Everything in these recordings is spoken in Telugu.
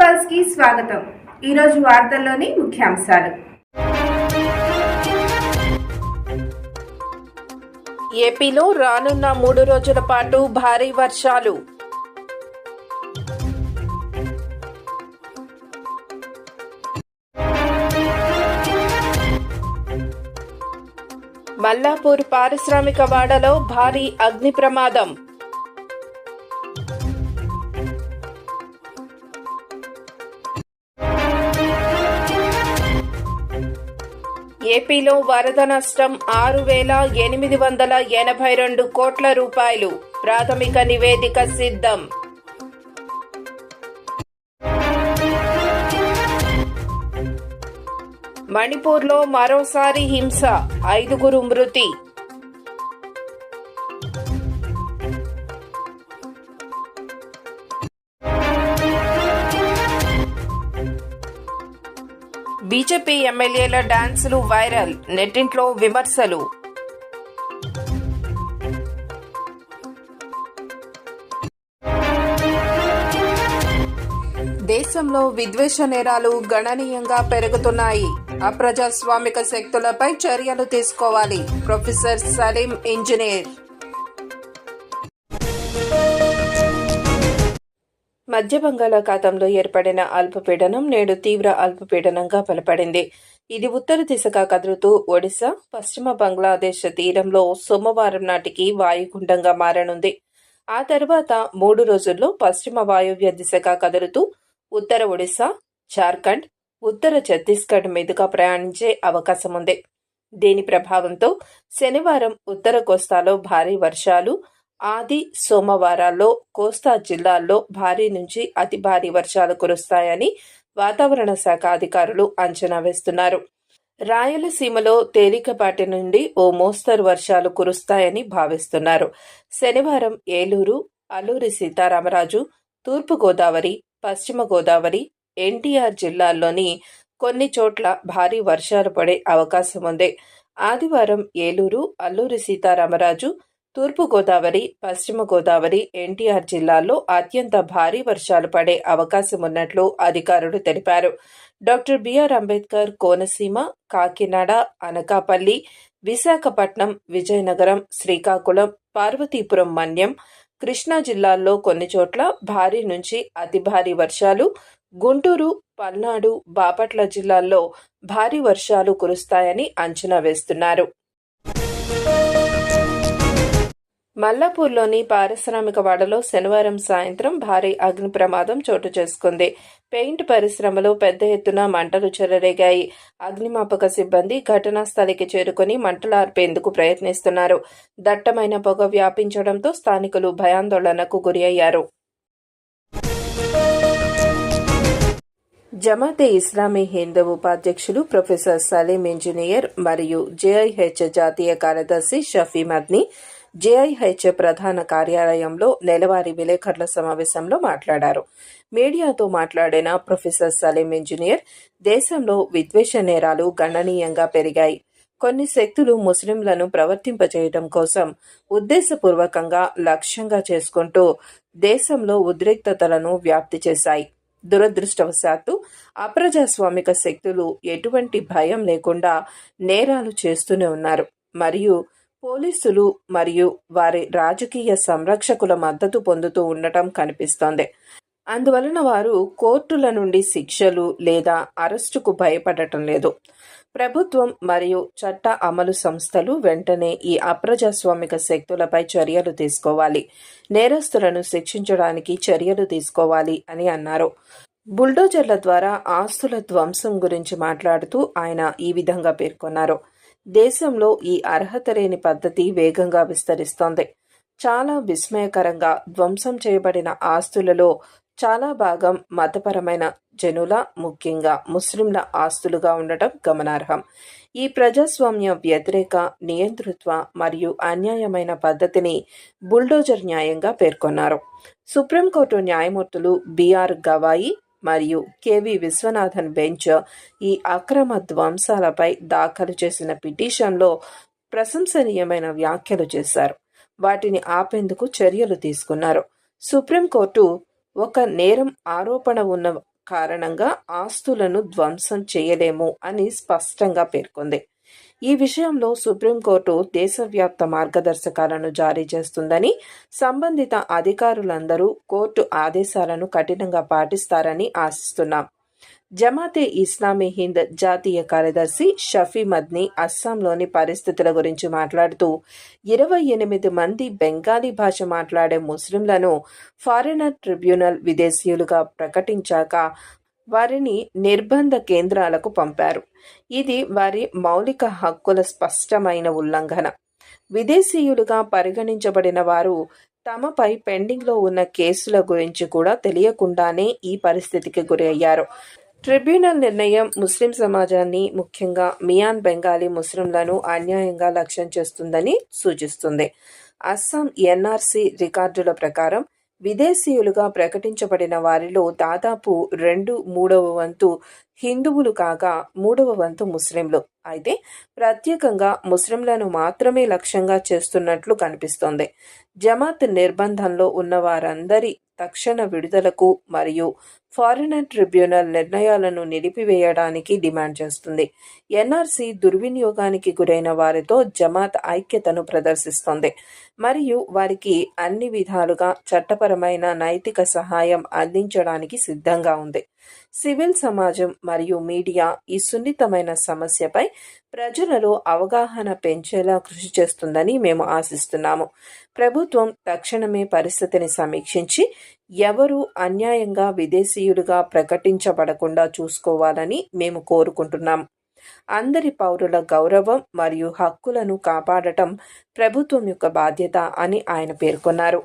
పల్స్కి స్వాగతం. ఈరోజు వార్తల్లోని ముఖ్యాంశాలు. ఏపీలో రానున్న మూడు రోజుల పాటు భారీ వర్షాలు. మల్లాపూర్ పారిశ్రామిక వాడలో భారీ అగ్ని ప్రమాదం. ఏపీలో వరద నష్టం ఆరు వేల ఎనిమిది వందల ఎనభై రెండు కోట్ల రూపాయలు. ప్రాథమిక నివేదిక సిద్ధం. మణిపూర్లో మరోసారి హింస ఐదుగురు మృతి. బీజేపీ ఎమ్మెల్యేల డాన్సులు వైరల్ నెట్టింట్లో విమర్శలు. దేశంలో విద్వేష నేరాలు గణనీయంగా పెరుగుతున్నాయి. అప్రజాస్వామిక శక్తులపై చర్యలు తీసుకోవాలి. ప్రొఫెసర్ సలీం ఇంజనీర్ మధ్య బంగాళాఖాతంలో ఏర్పడిన అల్పపీడనం నేడు తీవ్ర అల్పపీడనంగా బలపడింది. ఇది ఉత్తర దిశగా కదులుతూ ఒడిశా పశ్చిమ బంగ్లాదేశ్ తీరంలో సోమవారం నాటికి వాయుగుండంగా మారనుంది. ఆ తర్వాత మూడు రోజుల్లో పశ్చిమ వాయువ్య దిశగా కదులుతూ ఉత్తర ఒడిశా జార్ఖండ్ ఉత్తర ఛత్తీస్గఢ్ మీదుగా ప్రయాణించే అవకాశం ఉంది దీని ప్రభావంతో శనివారం ఉత్తర కోస్తాలో భారీ వర్షాలు ఆది సోమవారాల్లో కోస్తా జిల్లాల్లో భారీ నుంచి అతి భారీ వర్షాలు కురుస్తాయని వాతావరణ శాఖ అధికారులు అంచనా వేస్తున్నారు. రాయలసీమలో తేలికపాటి నుండి ఓ మోస్తరు వర్షాలు కురుస్తాయని భావిస్తున్నారు. శనివారం ఏలూరు అల్లూరి సీతారామరాజు తూర్పుగోదావరి పశ్చిమ గోదావరి ఎన్టీఆర్ జిల్లాల్లోని కొన్ని చోట్ల భారీ వర్షాలు పడే అవకాశం ఉంది. ఆదివారం ఏలూరు అల్లూరి సీతారామరాజు తూర్పుగోదావరి పశ్చిమ గోదావరి ఎన్టీఆర్ జిల్లాల్లో అత్యంత భారీ వర్షాలు పడే అవకాశం ఉన్నట్లు అధికారులు తెలిపారు. డాక్టర్ బిఆర్ అంబేద్కర్ కోనసీమ కాకినాడ అనకాపల్లి విశాఖపట్నం విజయనగరం శ్రీకాకుళం పార్వతీపురం మన్యం కృష్ణా జిల్లాల్లో కొన్ని చోట్ల భారీ నుంచి అతి భారీ వర్షాలు గుంటూరు పల్నాడు బాపట్ల జిల్లాల్లో భారీ వర్షాలు కురుస్తాయని అంచనా వేస్తున్నారు. మల్లాపూర్లోని పారిశ్రామిక వాడలో శనివారం సాయంత్రం భారీ అగ్ని ప్రమాదం చోటు చేసుకుంది. పెయింట్ పరిశ్రమలో పెద్ద ఎత్తున మంటలు చెలరేగాయి. అగ్నిమాపక సిబ్బంది ఘటనా స్థలికి చేరుకుని మంటలార్పేందుకు ప్రయత్నిస్తున్నారు. దట్టమైన పొగ వ్యాపించడంతో స్థానికులు భయాందోళనకు గురి అయ్యారు జమాతే ఇస్లామీ హిందూ ఉపాధ్యక్షులు ప్రొఫెసర్ సలీం ఇంజనీర్ మరియు జేఐహెచ్ జాతీయ కార్యదర్శి షఫీ మద్ని జేఐహెచ్ఏ ప్రధాన కార్యాలయంలో నెలవారీ విలేకరుల సమావేశంలో మాట్లాడారు. మీడియాతో మాట్లాడిన ప్రొఫెసర్ సలీం ఇంజనీర్ దేశంలో విద్వేష నేరాలు గణనీయంగా పెరిగాయి. కొన్ని శక్తులు ముస్లింలను ప్రవర్తింపచేయటం కోసం ఉద్దేశపూర్వకంగా లక్ష్యంగా చేసుకుంటూ దేశంలో ఉద్రిక్తతలను వ్యాప్తి చేశాయి. దురదృష్టవశాత్తు అప్రజాస్వామిక శక్తులు ఎటువంటి భయం లేకుండా నేరాలు చేస్తూనే ఉన్నారు. మరియు పోలీసులు మరియు వారి రాజకీయ సంరక్షకుల మద్దతు పొందుతూ ఉండటం కనిపిస్తోంది. అందువలన వారు కోర్టుల నుండి శిక్షలు లేదా అరెస్టుకు భయపడటం లేదు. ప్రభుత్వం మరియు చట్ట అమలు సంస్థలు వెంటనే ఈ అప్రజాస్వామిక శక్తులపై చర్యలు తీసుకోవాలి. నేరస్తులను శిక్షించడానికి చర్యలు తీసుకోవాలి అని అన్నారు. బుల్డోజర్ల ద్వారా ఆస్తుల ధ్వంసం గురించి మాట్లాడుతూ ఆయన ఈ విధంగా పేర్కొన్నారు. దేశంలో ఈ అర్హత లేని పద్ధతి వేగంగా విస్తరిస్తోంది. చాలా విస్మయకరంగా ధ్వంసం చేయబడిన ఆస్తులలో చాలా భాగం మతపరమైన జనుల ముఖ్యంగా ముస్లింల ఆస్తులుగా ఉండటం గమనార్హం. ఈ ప్రజాస్వామ్య వ్యతిరేక నియంతృత్వ మరియు అన్యాయమైన పద్ధతిని బుల్డోజర్ న్యాయంగా పేర్కొన్నారు. సుప్రీంకోర్టు న్యాయమూర్తులు బిఆర్ గవాయి మరియు కెవి విశ్వనాథన్ బెంచ్ ఈ అక్రమ ధ్వంసాలపై దాఖలు చేసిన పిటిషన్లో ప్రశంసనీయమైన వ్యాఖ్యలు చేశారు. వాటిని ఆపేందుకు చర్యలు తీసుకున్నారు. సుప్రీంకోర్టు ఒక నేరం ఆరోపణ ఉన్న కారణంగా ఆస్తులను ధ్వంసం చేయలేము అని స్పష్టంగా పేర్కొంది. ఈ విషయంలో సుప్రీంకోర్టు దేశవ్యాప్త మార్గదర్శకాలను జారీ చేస్తుందని సంబంధిత అధికారులందరూ కోర్టు ఆదేశాలను కఠినంగా పాటిస్తారని ఆశిస్తున్నాం. జమాతే ఇస్లామీ హింద్ జాతీయ కార్యదర్శి షఫీ మద్ని అస్సాంలోని పరిస్థితుల గురించి మాట్లాడుతూ ఇరవై ఎనిమిది మంది బెంగాలీ భాష మాట్లాడే ముస్లింలను ఫారినర్ ట్రిబ్యునల్ విదేశీయులుగా ప్రకటించాక వారిని నిర్బంధ కేంద్రాలకు పంపారు. ఇది వారి మౌలిక హక్కుల స్పష్టమైన ఉల్లంఘన. విదేశీయులుగా పరిగణించబడిన వారు తమపై పెండింగ్లో ఉన్న కేసుల గురించి కూడా తెలియకుండానే ఈ పరిస్థితికి గురి అయ్యారు ట్రిబ్యునల్ నిర్ణయం ముస్లిం సమాజాన్ని ముఖ్యంగా మియాన్ బెంగాలీ ముస్లింలను అన్యాయంగా లక్ష్యం చేస్తుందని సూచిస్తుంది. అస్సాం ఎన్ఆర్సీ రికార్డుల ప్రకారం విదేశీయులుగా ప్రకటించబడిన వారిలో దాదాపు రెండు మూడవ వంతు హిందువులు కాగా మూడవ వంతు ముస్లింలు. అయితే ప్రత్యేకంగా ముస్లింలను మాత్రమే లక్ష్యంగా చేస్తున్నట్లు కనిపిస్తోంది. జమాత్ నిర్బంధంలో ఉన్న వారందరి తక్షణ విడుదలకు మరియు ఫారినర్ ట్రిబ్యునల్ నిర్ణయాలను నిలిపివేయడానికి డిమాండ్ చేస్తుంది. ఎన్ఆర్సీ దుర్వినియోగానికి గురైన వారితో జమాత్ ఐక్యతను ప్రదర్శిస్తోంది. మరియు వారికి అన్ని విధాలుగా చట్టపరమైన నైతిక సహాయం అందించడానికి సిద్ధంగా ఉంది. సివిల్ సమాజం మరియు మీడియా ఈ సున్నితమైన సమస్యపై ప్రజలలో అవగాహన పెంచేలా కృషి చేస్తుందని మేము ఆశిస్తున్నాము. ప్రభుత్వం తక్షణమే పరిస్థితిని సమీక్షించి ఎవరు అన్యాయంగా విదేశీయులుగా ప్రకటించబడకుండా చూసుకోవాలని మేము కోరుకుంటున్నాం. అందరి పౌరుల గౌరవం మరియు హక్కులను కాపాడటం ప్రభుత్వం యొక్క బాధ్యత అని ఆయన పేర్కొన్నారు.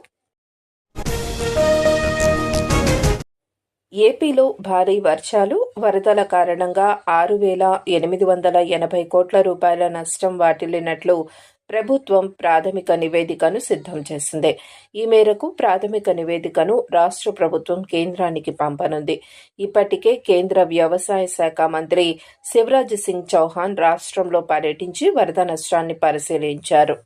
ఏపీలో భారీ వర్షాలు వరదల కారణంగా ఆరు వేల ఎనిమిది వందల ఎనభై కోట్ల రూపాయల నష్టం వాటిల్లినట్లు ప్రభుత్వం ప్రాథమిక నివేదికను సిద్ధం చేసింది. ఈ మేరకు ప్రాథమిక నివేదికను రాష్ట్ర ప్రభుత్వం కేంద్రానికి పంపనుంది. ఇప్పటికే కేంద్ర వ్యవసాయ శాఖ మంత్రి శివరాజ్ సింగ్ చౌహాన్ రాష్ట్రంలో పర్యటించి వరద నష్టాన్ని పరిశీలించారు.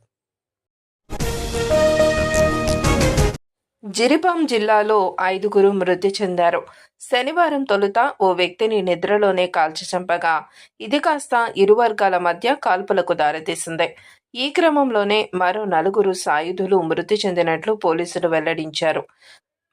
జిరిబాం జిల్లాలో ఐదుగురు మృతి చెందారు. శనివారం తొలుత ఓ వ్యక్తిని నిద్రలోనే కాల్చి చంపగా ఇది కాస్త ఇరు వర్గాల మధ్య కాల్పులకు దారితీసింది. ఈ క్రమంలోనే మరో నలుగురు సాయుధులు మృతి చెందినట్లు పోలీసులు వెల్లడించారు.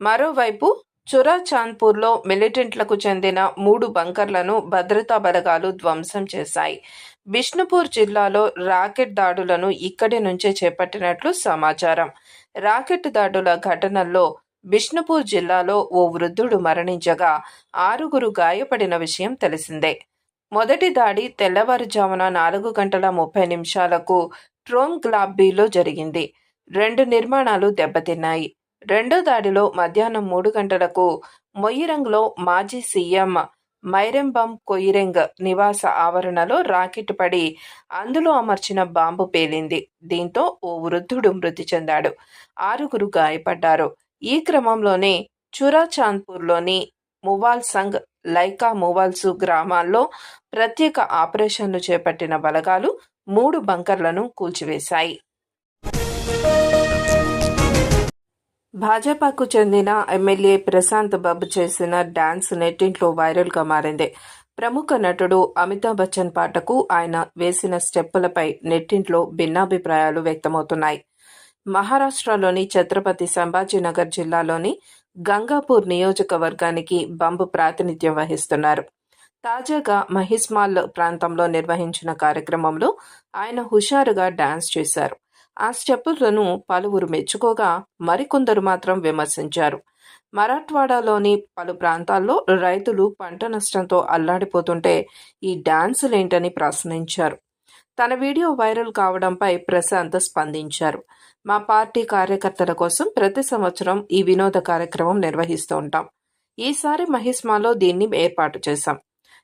మరోవైపు చురాచాంద్పూర్లో మిలిటెంట్లకు చెందిన మూడు బంకర్లను భద్రతా బలగాలు ధ్వంసం చేశాయి. బిష్ణుపూర్ జిల్లాలో రాకెట్ దాడులను ఇక్కడి నుంచే చేపట్టినట్లు సమాచారం. రాకెట్ దాడుల ఘటనల్లో బిష్ణుపూర్ జిల్లాలో ఓ వృద్ధుడు మరణించగా ఆరుగురు గాయపడిన విషయం తెలిసిందే. మొదటి దాడి తెల్లవారుజామున నాలుగు గంటల ముప్పై నిమిషాలకు ట్రోమ్ గ్లాబ్బీలో జరిగింది. రెండు నిర్మాణాలు దెబ్బతిన్నాయి. రెండో దాడిలో మధ్యాహ్నం మూడు గంటలకు మొయిరంగ్లో మాజీ సీఎం మైరెంబం కొయిరెంగ్ నివాస ఆవరణలో రాకెట్ పడి అందులో అమర్చిన బాంబు పేలింది. దీంతో ఓ వృద్ధుడు మృతి చెందాడు. ఆరుగురు గాయపడ్డారు. ఈ క్రమంలోనే చురాచాంద్పూర్లోని మువాల్ సంగ్ లైకా మువాల్సు గ్రామాల్లో ప్రత్యేక ఆపరేషన్లు చేపట్టిన బలగాలు మూడు బంకర్లను కూల్చివేశాయి. భాజపాకు చెందిన ఎమ్మెల్యే ప్రశాంత్ బాబు చేసిన డాన్స్ నెట్టింట్లో వైరల్గా మారింది. ప్రముఖ నటుడు అమితాబ్ బచ్చన్ పాటకు ఆయన వేసిన స్టెప్పులపై నెట్టింట్లో భిన్నాభిప్రాయాలు వ్యక్తమవుతున్నాయి. మహారాష్ట్రలోని ఛత్రపతి సంభాజీనగర్ జిల్లాలోని గంగాపూర్ నియోజకవర్గానికి బంబు ప్రాతినిధ్యం వహిస్తున్నారు. తాజాగా మహిస్మాల్ ప్రాంతంలో నిర్వహించిన కార్యక్రమంలో ఆయన హుషారుగా డాన్స్ చేశారు. ఆ స్టెప్పులను పలువురు మెచ్చుకోగా మరికొందరు మాత్రం విమర్శించారు. మరాఠ్వాడాలోని పలు ప్రాంతాల్లో రైతులు పంట నష్టంతో అల్లాడిపోతుంటే ఈ డాన్సులేంటని ప్రశ్నించారు. తన వీడియో వైరల్ కావడంపై ప్రశాంత్ స్పందించారు. మా పార్టీ కార్యకర్తల కోసం ప్రతి సంవత్సరం ఈ వినోద కార్యక్రమం నిర్వహిస్తూ ఉంటాం. ఈసారి మహిస్మాలో దీన్ని ఏర్పాటు చేశాం.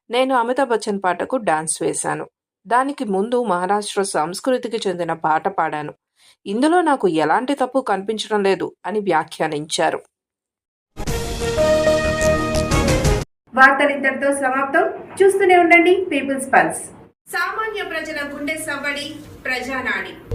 నేను అమితాబ్ బచ్చన్ పాటకు డాన్స్ వేశాను. దానికి ముందు మహారాష్ట్ర సంస్కృతికి చెందిన పాట పాడాను. ఇందులో నాకు ఎలాంటి తప్పు కనిపించడం లేదు అని వ్యాఖ్యానించారు. వార్తలు ఇంతటితో సమాప్తం. చూస్తూనే ఉండండి పీపుల్స్ పల్స్. సామాన్య ప్రజల గుండె సవ్వడి ప్రజానాడి.